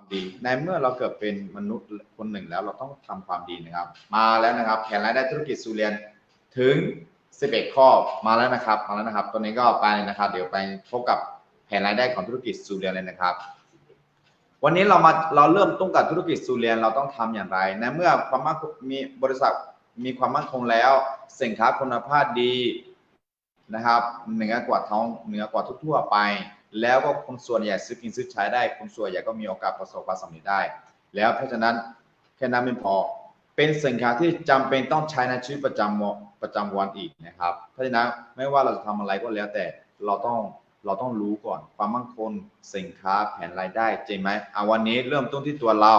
ความดี ในเมื่อเราเกิดเป็นมนุษย์คนหนึ่งแล้วเราต้องทำความดีนะครับ มาแล้วนะครับแผนรายได้ธุรกิจสุเรียนถึง 11 ข้อมาแล้วนะครับมาแล้วนะครับตัวนี้ก็ไปนะครับ เดี๋ยวไปพบกับแผนรายได้ของธุรกิจสุเรียนเลยนะครับ วันนี้เรามาเราเริ่มต้นกับธุรกิจสุเรียนเราต้องทำอย่างไร ในเมื่อความมั่นคงมีบริษัทมีความมั่นคงแล้ว สินค้าคุณภาพดีนะครับเหนือกว่าท้องเหนือกว่าทั่วไป แล้วก็คนส่วนใหญ่ซื้อกินซื้อใช้ได้ คนส่วนใหญ่ก็มีโอกาสประสบความสำเร็จได้ แล้วเพราะฉะนั้นแค่นั้นไม่พอ เป็นสินค้าที่จำเป็นต้องใช้ในชีวิตประจำวันประจำวันอีกนะครับ เพราะฉะนั้นไม่ว่าเราจะทำอะไรก็แล้วแต่เราต้องเราต้องรู้ก่อนความมั่นคงสินค้าแผนรายได้จริงไหมเอะวันนี้เริ่มต้นที่ตัวเรา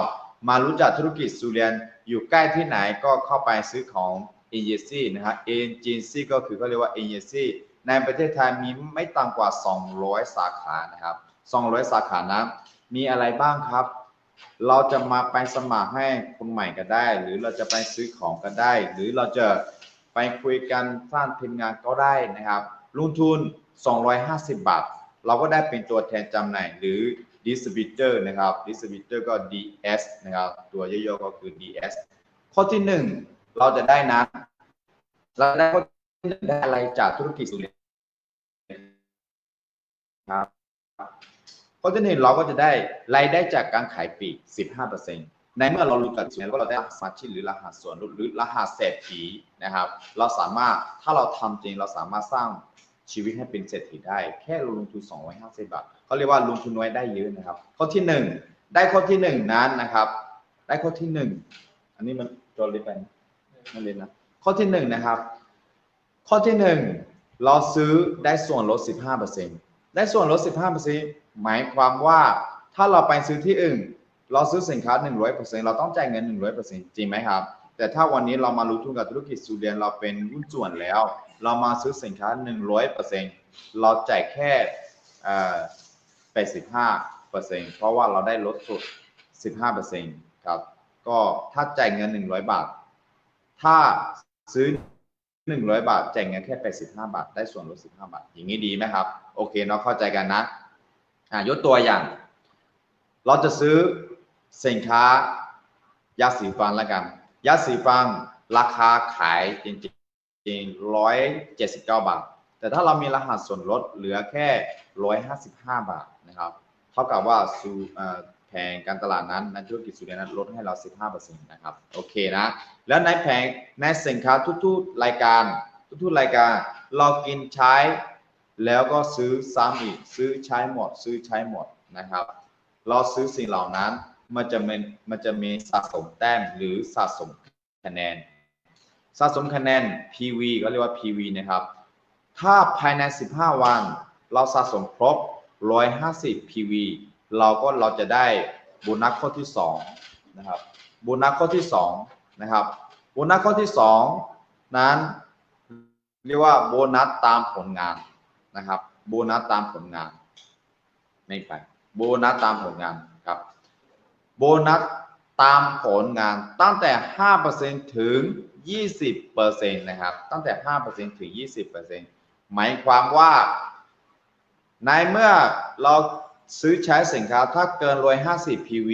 มารู้จักธุรกิจสุเรียนอยู่ใกล้ที่ไหนก็เข้าไปซื้อของ a g e n c y นะครับ agency ก็คือเขาเรียกว่า agency ในประเทศไทยมีไม่ต่ำกว่า 200 สาขานะครับ 200 สาขานะมีอะไรบ้างครับ เราจะมาไปสมัครให้คนใหม่ก็ได้ หรือเราจะไปซื้อของก็ได้ หรือเราจะไปคุยกันสร้างทีมงานก็ได้นะครับลงทุน 250 บาท เราก็ได้เป็นตัวแทนจำหน่ายหรือ distributor นะครับ distributor ก็ DS นะครับ ตัวย่อๆก็คือ DS ข้อที่ 1 เราจะได้นะเราได้ข้อที่ได้อะไรจากธุรกิจสุริย ครับข้อที่หนึ่งเราก็จะได้รายได้จากการขายปีก 15%ในเมื่อเรารู้จักสุริยนก็เราได้รหัสชิหรือรหัสส่วนลดหรือรหัสเศรษฐีนะครับ เราสามารถถ้าเราทำจริงเราสามารถสร้างชีวิตให้เป็นเศรษฐีได้ แค่ลงทุน 250 บาทเขาเรียกว่าลงทุนน้อยได้เยอะนะครับ ข้อที่หนึ่งได้ข้อที่หนึ่งนั้นนะครับ ได้ข้อที่หนึ่งอันนี้มันจอเล็กไปนะไม่เล็กนะข้อที่หนึ่งนะครับ ข้อที่หนึ่งเราซื้อได้ส่วนลด 15% ได้ส่วนลด 15%หมายความว่าถ้าเราไปซื้อที่อื่น เราซื้อสินค้า 100%เราต้องจ่ายเงิน 100%จริงไหมครับ แต่ถ้าวันนี้เรามารู้ทุนกับธุรกิจสุเรียนเราเป็นหุ้นส่วนแล้ว เรามาซื้อสินค้า 100%เราจ่ายแค่เอ่อ85%เพราะว่าเราได้ลดสุด 15%ครับ ก็ถ้าจ่ายเงิน 100 บาท ถ้าซื้อ 100 บาทจ่ายเงินแค่ 85 บาท ได้ส่วนลด 15 บาท อย่างนี้ดีไหมครับ โอเคเนาะเข้าใจกันนะอ่ายกตัวอย่าง เราจะซื้อสินค้ายาสีฟันแล้วกันยาสีฟันราคาขายจริงๆร้อยเจ็ดสิบเก้าบาท แต่ถ้าเรามีรหัสส่วนลดเหลือแค่ร้อยห้าสิบห้าบาทนะครับเท่ากับว่าสูเอ่อแผงการตลาดนั้นในธุรกิจสุริยนั้นลดให้เรา 15%นะครับ โอเคนะ แล้วในแผงในสินค้าทุกๆรายการ ทุกๆรายการ เรากินใช้ แล้วก็ซื้อซ้ำอีกซื้อใช้หมด ซื้อใช้หมดนะครับ เราซื้อสิ่งเหล่านั้นมันจะมีมันจะมีสะสมแต้มหรือสะสมคะแนน สะสมคะแนน PV ก็เรียกว่า PV นะครับ ถ้าภายใน 15 วัน เราสะสมครบ 150 PV เราก็เราจะได้โบนัสข้อที่2นะครับโบนัสข้อที่2นะครับโบนัสข้อที่ 2 นั้นเรียกว่าโบนัสตามผลงาน นะครับโบนัสตามผลงานไม่ไปโบนัสตามผลงานครับโบนัสตามผลงานตั้งแต่ 5%ถึง 20%นะครับตั้งแต่ 5%ถึง 20%หมายความว่า ในเมื่อเราซื้อใช้สินค้าถ้าเกิน150 PV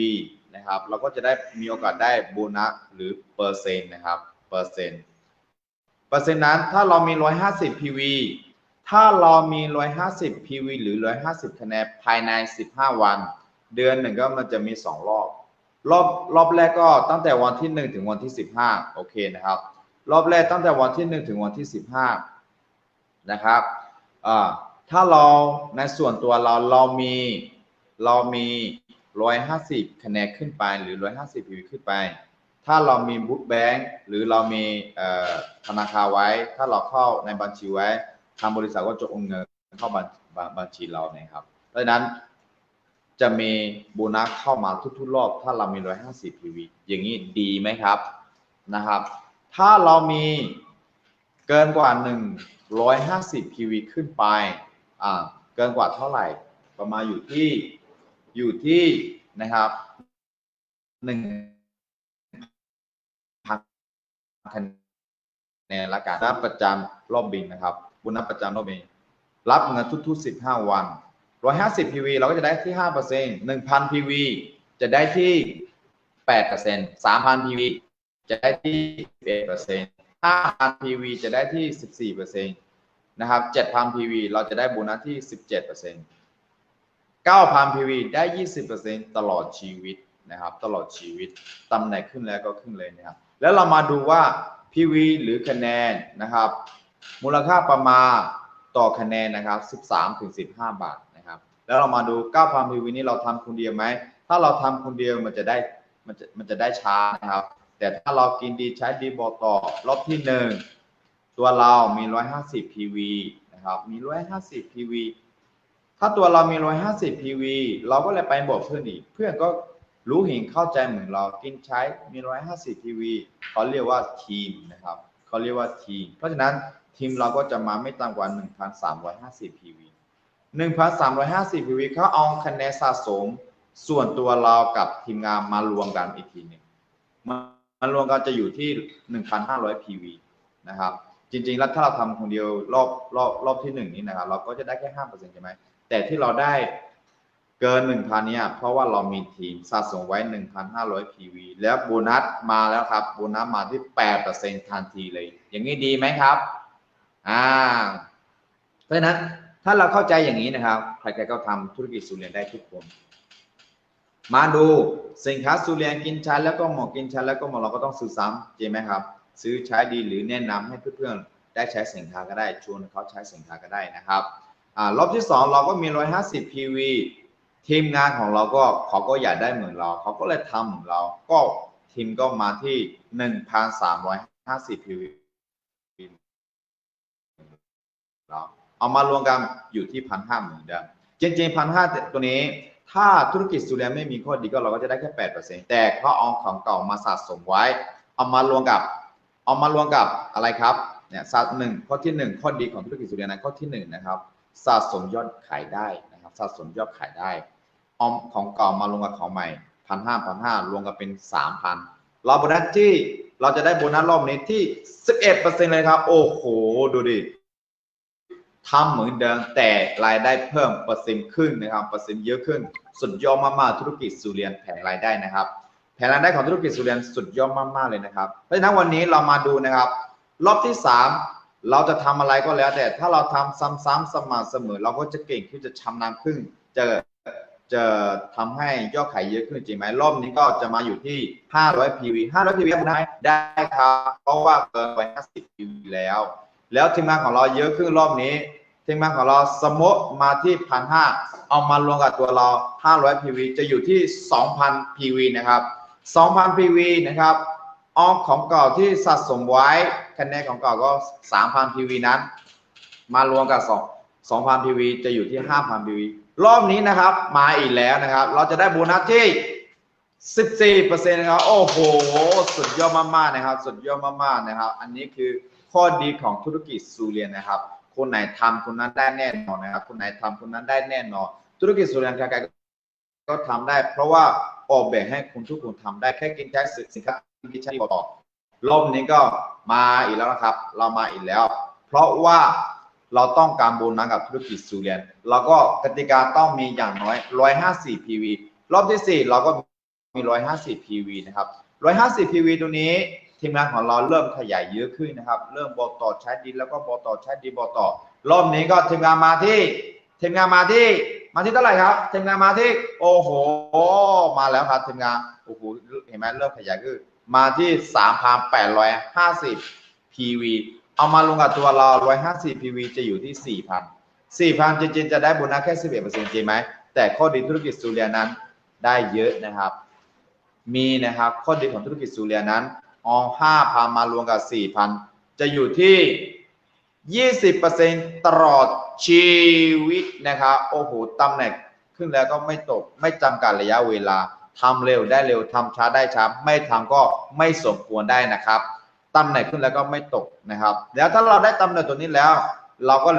นะครับเราก็จะได้มีโอกาสได้โบนัสหรือเปอร์เซ็นต์นะครับเปอร์เซ็นต์เปอร์เซ็นต์นั้นถ้าเรามี150 PV ถ้าเรามี 150 PV หรือ 150 คะแนนภายใน 15 วัน เดือนหนึ่งก็มันจะมี 2 รอบ รอบรอบแรกก็ตั้งแต่วันที่ 1 ถึงวันที่ 15 โอเคนะครับ รอบแรกตั้งแต่วันที่ 1 ถึงวันที่ 15 นะครับถ้าเราในส่วนตัวเราเรามีเรามี 150 คะแนนขึ้นไปหรือ 150 PV ขึ้นไป ถ้าเรามีบุ๊กแบงค์หรือเรามีธนาคารไว้ ถ้าเราเข้าในบัญชีไว้ ทางบริษัทก็จะโอนเงินเข้าบัญบบัญชีเรานะครับ เพราะฉะนั้นจะมีโบนัสเข้ามาทุกๆ รอบ ถ้าเรามี 150 PV อย่างนี้ดีไหมครับนะครับ ถ้าเรามีเกินกว่า 150 PV ขึ้นไปอ่าเกินกว่าเท่าไหร่ ประมาณอยู่ที่อยู่ที่นะครับหนึ่งพันคะแนนละกันนับประจำรอบบินนะครับ บุญนับประจำรอบบินรับเงินทุกๆ15วัน150 PV เราก็จะได้ที่5% 1,000 PV จะได้ที่แปดเปอร์เซ็นต์สามพัน PV จะได้ที่เอ็ดเปอร์เซ็นต์ห้าพัน PV จะได้ที่สิบสี่เปอร์เซ็นต์นะครับเจ็ดพัน PV เราจะได้โบนัสที่สิบเจ็ดเปอร์เซ็นต์เก้าพัน PV ได้ยี่สิบเปอร์เซ็นต์ตลอดชีวิตนะครับ ตลอดชีวิตตำแหน่งขึ้นแล้วก็ขึ้นเลยนะครับ แล้วเรามาดูว่า PV หรือคะแนนนะครับ มูลค่าประมาณต่อคะแนนนะครับ 13ถึง15 บาทนะครับ แล้วเรามาดู9,000 PV นี้เราทำคนเดียวไหม ถ้าเราทำคนเดียวมันจะได้มันจะมันจะได้ช้านะครับ แต่ถ้าเรากินดีใช้ดีบอกต่อรอบที่หนึ่งตัวเรามี 150 PV นะครับมี 150 PV ถ้าตัวเรามี 150 PV เราก็เลยไปบอกเพื่อนอีก เพื่อนก็รู้เห็นเข้าใจเหมือนเรากินใช้มี 150 PV เขาเรียกว่าทีมนะครับ เขาเรียกว่าทีม เพราะฉะนั้นทีมเราก็จะมาไม่ต่ำกว่า 1,350 PV 1,350 PV เขาเอาคะแนนสะสมส่วนตัวเรากับทีมงานมารวมกันอีกทีหนึ่งมมารวมกันจะอยู่ที่ 1,500 PV นะครับ จริงๆ แล้วถ้าเราทำคนเดียวรอบรอบรอบที่หนึ่งนี้นะครับ เราก็จะได้แค่5%ใช่ไหมแต่ที่เราได้ เกิน1,000เนี่ยเพราะว่าเรามีทีมสะสมไว้1,500 PV แล้วโบนัสมาแล้วครับโบนัสมาที่8%ทันทีเลย อย่างนี้ดีไหมครับอ่าเพราะฉะนั้นถ้าเราเข้าใจอย่างนี้นะครับ ใครๆก็ทำธุรกิจสุเรียนได้ทุกคน มาดูสินค้าสุเรียนกินใช้แล้วก็เหมาะกินใช้แล้วก็เหมาะเราก็ต้องซื้อซ้ำจริงไหมครับ ซื้อใช้ดีหรือแนะนำให้เพื่อนๆได้ใช้สินค้าก็ได้ชวนเขาใช้สินค้าก็ได้นะครับอ่ารอบที่สองเราก็มี 150 PV ทีมงานของเราก็เขาก็อยากได้เหมือนเรา เขาก็เลยทำเหมือนเรา ก็ทีมก็มาที่1,350 PV เราเอามารวมกันอยู่ที่พันห้าเหมือนเดิมจริงๆพันห้าตัวนี้ ถ้าธุรกิจสุเรียไม่มีข้อดีก็เราก็จะได้แค่แปดเปอร์เซ็นแต่เขาเอาของเก่ามาสะสมไว้ เอามารวมกับ เอามารวมกับอะไรครับเนี่ยสัหนึ่งข้อที่หนึ่งข้อดีของธุรกิจสุเรียนะข้อที่หนึ่งนะครับสะสมยอดขายได้นะครับสะสมยอดขายได้ อาของเก่ามารวมกับของใหม่พันห้าพันห้ารวมกันเป็นสามพันเราโบนัสที่เราจะได้โบนัสรอบนี้ที่สิบเอ็ดเปอร์เซ็นเลยครับ โอ้โห ดูดิทำเหมือนเดิมแต่รายได้เพิ่มเปอร์เซ็นต์ขึ้นนะครับเปอร์เซ็นต์เยอะขึ้น สุดยอดมากๆธุรกิจสุเรียนแผนรายได้นะครับ แผนรายได้ของธุรกิจสุเรียนสุดยอดมากๆเลยนะครับเพราะฉะนั้นวันนี้เรามาดูนะครับ รอบที่สามเราจะทำอะไรก็แล้วแต่ถ้าเราทำซ้ำๆสม่ำเสมอ เราก็จะเก่งขึ้นจะชำนาญขึ้นจะ จะทำให้ยอดขายเยอะขึ้นจริงไหมรอบนี้ก็จะมาอยู่ที่ 500 PV 500 PV ได้ได้ครับ เพราะว่าเกินไป 50 PV แล้ว แล้วทีมงานของเราเยอะขึ้นรอบนี้ ทีมงานของเราสมมติมาที่พันห้าเอามารวมกับตัวเรา 500 PV จะอยู่ที่ 2,000 PV นะครับ 2,000 PV นะครับออมของเก่าที่สะสมไว้คะแนนของเก่าก็ 3,000 PV นั้น มารวมกับ2 2,000 PV จะอยู่ที่ 5,000 PV รอบนี้นะครับ มาอีกแล้วนะครับ เราจะได้โบนัสที่ 14%นะครับ โอ้โห สุดยอดมากๆนะครับ สุดยอดมากๆนะครับ อันนี้คือข้อดีของธุรกิจซูเรียนนะครับ คนไหนทำคนนั้นได้แน่นอนนะครับ คนไหนทำคนนั้นได้แน่นอน ธุรกิจสุเรียนใครๆก็ทำได้ เพราะว่าออกแบบให้คุณทุกคนทำได้แค่กินแค่สินค้าที่ใช้ต่อรอบนี้ก็มาอีกแล้วนะครับ เรามาอีกแล้ว เพราะว่า เราต้องการโบนัสกับธุรกิจสุเรียนเราก็กติกาต้องมีอย่างน้อย 150 PV รอบที่ 4 เราก็มี 150 PV นะครับ 150 PV ตัวนี้ทีมงานของเราเริ่มขยายเยอะขึ้นนะครับ เริ่มบอต่อใช้ดินแล้วก็บอต่อใช้ดินบอต่อ รอบนี้ก็ทีมงานมาที่ทีมงานมาที่มาที่เท่าไหร่ครับทีมงานมาที่โอ้โห มาแล้วครับทีมงานโอ้โหเห็นไหมเริ่มขยายขึ้นมาที่ 3,850 PV เอามาลงกับตัวเรา150 PV จะอยู่ที่ 4,000 4,000จริงๆจะได้โบนัสแค่ 11%จริงไหม แต่ข้อดีธุรกิจซูเรียนั้นได้เยอะนะครับ มีนะครับข้อดีของธุรกิจซูเรียนั้นเอา5,000มารวมกับ 4,000 จะอยู่ที่ 20%ตลอดชีวิตนะครับโอ้โหตำแหน่งขึ้นแล้วก็ไม่ตกไม่จำกัดระยะเวลาทำเร็วได้เร็วทำช้าได้ช้าไม่ทำก็ไม่สมควรได้นะครับ ตำแหน่งขึ้นแล้วก็ไม่ตกนะครับ แล้วถ้าเราได้ตำแหน่งตัวนี้แล้ว เราก็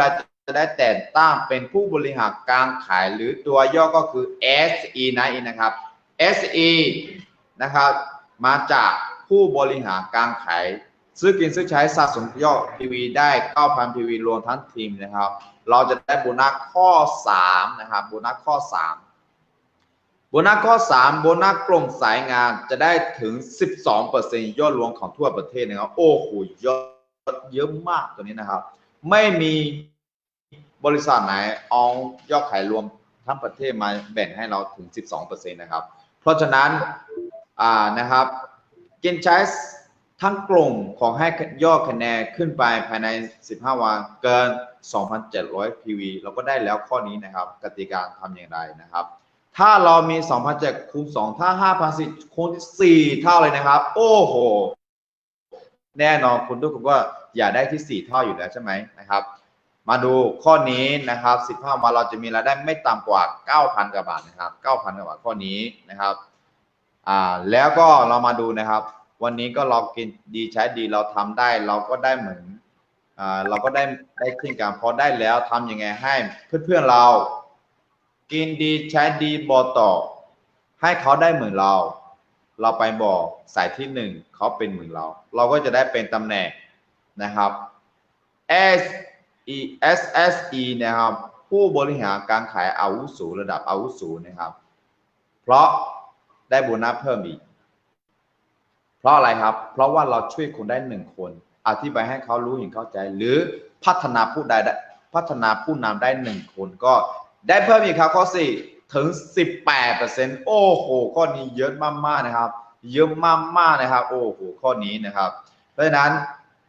จะได้แต่งตั้งเป็นผู้บริหารกลารขายหรือตัวย่อก็คือ SE นั่นะครับ SE นะครับมาจากผู้บริหารกลารขายซื้อกินซื้อใช้สะสมยอด PV ได้9,000 PV รวมทั้งทีมนะครับ เราจะได้โบนัสข้อ 3 นะครับโบนัสข้อ 3 โบนัสข้อ 3 โบนัสกลุ่มสายงานจะได้ถึง 12%ยอดรวมของทั่วประเทศนะครับ โอ้โหยอดเยอะมากตัวนี้นะครับ ไม่มีบริษัทไหนเอายอดขายรวมทั้งประเทศมาแบ่งให้เราถึง 12%นะครับ เพราะฉะนั้นอ่านะครับกินใช้ทั้งกลุ่มของให้ยอดคะแนนขึ้นไปภายใน 15 วันเกิน 2,700 PV เราก็ได้แล้วข้อนี้นะครับ กติกาทำอย่างไรนะครับ ถ้าเรามี2,700คูณ2ถ้า5,010คูณ4เท่าเลยนะครับ โอ้โห แน่นอนคุณทุกคนก็อยากได้ที่ 4 เท่าอยู่แล้วใช่ไหมนะครับ มาดูข้อนี้นะครับ15วันเราจะมีรายได้ไม่ต่ำกว่า 9,000กว่าบาทนะครับ 9,000กว่าบาทข้อนี้นะครับอ่าแล้วก็เรามาดูนะครับ วันนี้ก็เรากินดีใช้ดีเราทำได้ เราก็ได้เหมือนอ่าเราก็ได้ได้ขึ้นกันพอได้แล้วทำยังไงให้เพื่อนๆเรา กินดีใช้ดีบอกต่อ ให้เขาได้เหมือนเรา เราไปบอกสายที่หนึ่งเขาเป็นเหมือนเรา เราก็จะได้เป็นตำแหน่งนะครับ S E S S E นะครับ ผู้บริหารการขายอาวุโสระดับอาวุโสนะครับ เพราะได้โบนัสเพิ่มอีก เพราะอะไรครับ เพราะว่าเราช่วยคนได้หนึ่งคน อธิบายให้เขารู้เห็นเข้าใจ หรือพัฒนาผู้ใดได้พัฒนาผู้นำได้หนึ่งคนก็ ได้เพิ่มอีกครับข้อสี่ถึง 18%โอ้โห ข้อนี้เยอะมากๆนะครับ เยอะมากๆนะครับ โอ้โห ข้อนี้นะครับ เพราะฉะนั้น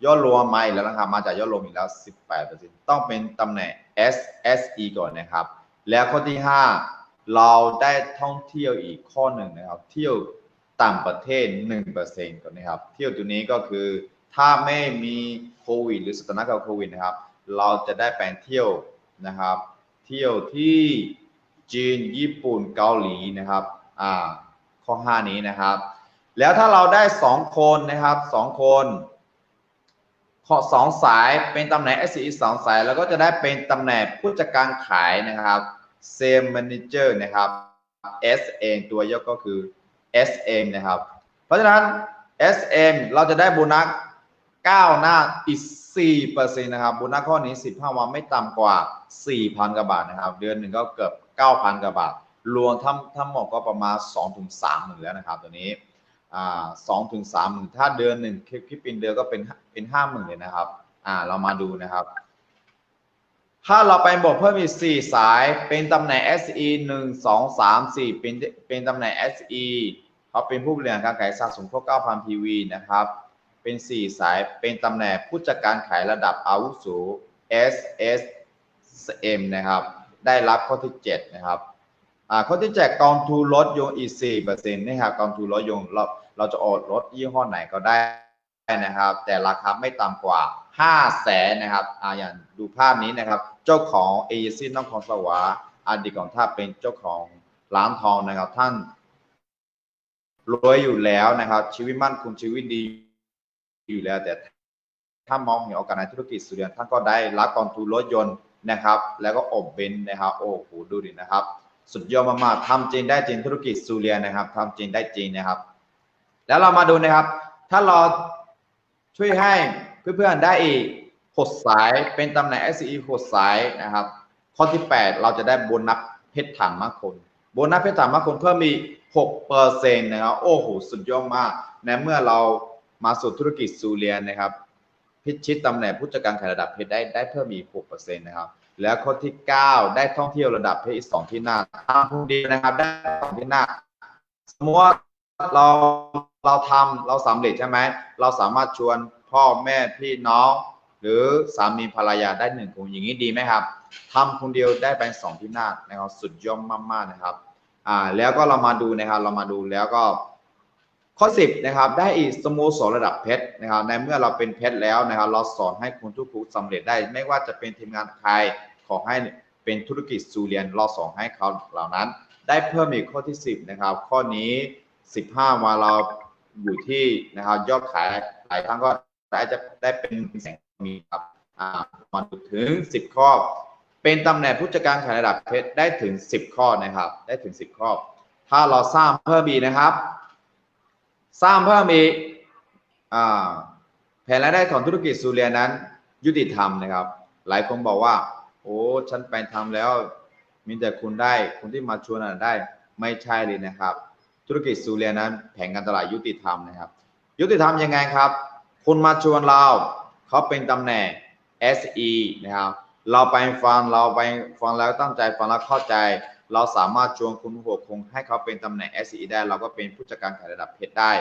ยอดรวมมาอีกแล้วนะครับ มาจากยอดรวมอีกแล้ว 18%ต้องเป็นตำแหน่ง SSE ก่อนนะครับ แล้วข้อที่ 5 เราได้ท่องเที่ยวอีกข้อหนึ่งนะครับ เที่ยวต่างประเทศ 1%ก่อนนะครับ เที่ยวตัวนี้ก็คือถ้าไม่มีโควิด หรือสถานการณ์โควิดนะครับ เราจะได้ไปเที่ยวนะครับ เที่ยวที่จีนญี่ปุ่นเกาหลีนะครับอ่าข้อ 5 นี้นะครับ แล้วถ้าเราได้ 2 คนนะครับ 2 คนข้อ2สายเป็นตำแหน่ง SCE 2สายแล้วก็จะได้เป็นตำแหน่งผู้จัดการขายนะครับ Sales Manager นะครับ SM ตัวย่อก็คือ SM นะครับ เพราะฉะนั้น SM เราจะได้โบนัสก้าวหน้าอีก 4%นะครับโบนัสข้อนี้ 15 วันไม่ต่ำกว่า 4,000กว่าบาทนะครับ เดือนหนึ่งก็เกือบ 9,000กว่าบาท รวมทั้งทั้งหมดก็ประมาณ2-3หมื่นแล้วนะครับ ตัวนี้อ่า2ถึง3หมื่นถ้าเดือนหนึ่งคิดเป็นเดือนก็เป็นเป็น5หมื่นเลยนะครับ อ่า เรามาดูนะครับ ถ้าเราไปบอกเพิ่มอีก4สายเป็นตำแหน่ง SE 1 2 3 4เป็นเป็นตำแหน่ง SE เขาเป็นผู้บริหารการขายสะสมครบ9,000 PV นะครับ เป็น 4 สายเป็นตำแหน่งผู้จัดการขายระดับอาวุโส SSM นะครับ ได้รับข้อที่ 7 นะครับข้อที่ 7 กองทุนรถยนต์อีก4%นะครับกองทุนรถยนต์เราเราจะออกรถยี่ห้อไหนก็ได้นะครับ แต่ราคาไม่ต่ำกว่า5แสนนะครับออย่างดูภาพนี้นะครับ เจ้าของเอเจนซี่น้องของสวาอดีตของท่านเป็นเจ้าของร้านทองนะครับท่านรวยอยู่แล้วนะครับ ชีวิตมั่นคงชีวิตดี อยู่แล้ว แต่ถ้ามองเห็นโอกาสในธุรกิจสุริยนท่านก็ได้รับกองทุนรถยนต์นะครับ แล้วก็อบเบนซ์นะครับโอ้โหดูดินะครับ สุดยอดมากๆทำจริงได้จริงธุรกิจสุริยนนะครับทำจริงได้จริงนะครับ แล้วเรามาดูนะครับ ถ้าเราช่วยให้เพื่อนๆได้อีกหดสายเป็นตำแหน่ง SCE หดสายนะครับ ข้อที่ 8 เราจะได้โบนัสเพชรถังมากคนโบนัสเพชรถังมากคนเพิ่มมี6เปอร์เซ็นต์นะครับโอ้โหสุดยอดมากในเมื่อเรา มาสู่ธุรกิจซูเรียนนะครับ พิชิตตำแหน่งผู้จัดการขายระดับเพชรได้ได้เพิ่มอีก6เปอร์เซ็นะครับ แล้วข้อที่ 9 ได้ท่องเที่ยวระดับเพชรอีก2ที่หน้าทำคนเดีนะครับ ได้สองที่หน้าสมมติว่าเราเราทำเราสำเร็จใช่ไหมเราสามารถชวนพ่อแม่พี่น้อง หรือสามีภรรยาได้หนึ่งคนอย่างนี้ดีไหมครับทำคนเดียวได้ไปสองที่หน้านะครับสุดยอดมากๆนะครับอ่าแล้วก็เรามาดูนะครับเรามาดูแล้วก็ ข้อ 10นะครับได้อีกสโมสรระดับเพชรนะครับในเมื่อเราเป็นเพชรแล้วนะครับ เราสอนให้คุณทุกคนสำเร็จได้ ไม่ว่าจะเป็นทีมงานใครขอให้เป็นธุรกิจซูเรียนเราสอนให้เขาเหล่านั้น ได้เพิ่มอีกข้อที่ 10นะครับข้อนี้ 15วันเราอยู่ที่นะครับยอดขายหลายครั้งก็ได้จะได้เป็นแสนมีครับอ่ามาถึง 10 ข้อ เป็นตำแหน่งผู้จัดการขายระดับเพชรได้ถึง 10 ข้อนะครับ ได้ถึง 10 ข้อ ถ้าเราสร้างเพิ่มอีกนะครับ สร้างเพิ่มอีกแผนรายได้ของธุรกิจซูเรียนั้น ยุติธรรมนะครับ หลายคนบอกว่า โอ้ฉันไปทำแล้ว มีแต่คุณได้คนที่มาชวนน่ะได้ไม่ใช่เลยนะครับ ธุรกิจซูเรียนั้น แผนการตลาดยุติธรรมนะครับ ยุติธรรมยังไงครับคุณมาชวนเราเขาเป็นตำแหน่ง SE นะครับเราไปฟังเราไปฟังแล้วตั้งใจฟังแล้วเข้าใจ เราสามารถชวนคุณหัวคงให้เขาเป็นตำแหน่ง SE ได้ เราก็เป็นผู้จัดการขายระดับเพชรได้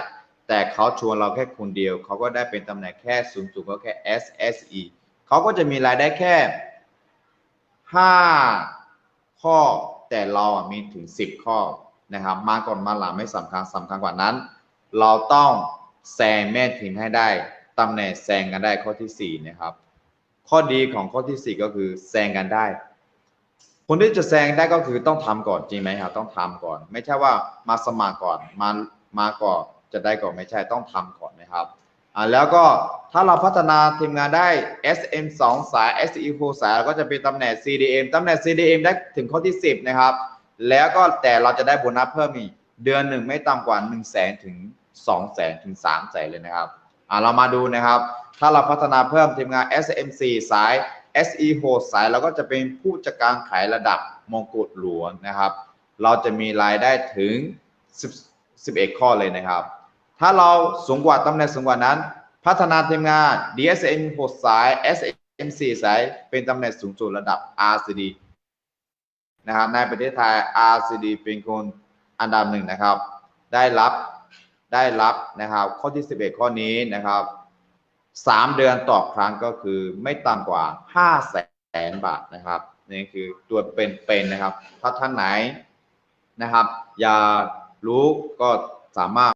แต่เขาชวนเราแค่คนเดียว เขาก็ได้เป็นตำแหน่งแค่สูงสุดก็แค่ SSE เขาก็จะมีรายได้แค่ 5 ข้อ แต่เราอะมีถึง 10 ข้อนะครับ มาก่อนมาหลังไม่สำคัญสำคัญกว่านั้น เราต้องแซงแม่ทีมให้ได้ตำแหน่งแซงกันได้ข้อที่ 4 นะครับ ข้อดีของข้อที่ 4 ก็คือแซงกันได้ คนที่จะแซงได้ก็คือต้องทำก่อนจริงไหมครับต้องทำก่อน ไม่ใช่ว่ามาสมัครก่อนมามาก่อนจะได้ก่อนไม่ใช่ต้องทำก่อนนะครับอ่าแล้วก็ถ้าเราพัฒนาทีมงานได้ SM 2 สาย SE 6สายก็จะเป็นตำแหน่ง CDM ตำแหน่ง CDM ได้ถึงข้อที่ 10 นะครับ แล้วก็แต่เราจะได้โบนัสเพิ่มอีกเดือนหนึ่งไม่ต่ำกว่า 1 0 0 0 0แสนถึง2 0 0แสนถึง3 0 0แสนเลยนะครับอ่าเรามาดูนะครับ ถ้าเราพัฒนาเพิ่มทีมงาน SM4 สาย SE6 สายเราก็จะเป็นผู้จัดการขายระดับมงกุฎหลวงนะครับ เราจะมีรายได้ถึง10 11ข้อเลยนะครับ ถ้าเราสูงกว่าตำแหน่งสูงกว่านั้น พัฒนาทีมงาน DSM6 สาย SM4 สายเป็นตำแหน่งสูงสุดระดับ RCD นะครับในประเทศไทย RCD เป็นคนอันดับหนึ่งนะครับ ได้รับได้รับนะครับ ข้อที่ 11 ข้อนี้นะครับ สามเดือนต่อครั้งก็คือไม่ต่ำกว่าห้าแสนบาทนะครับนี่คือตัวเป็นๆนะครับ ถ้าท่านไหนนะครับ อยากรู้ก็สามารถ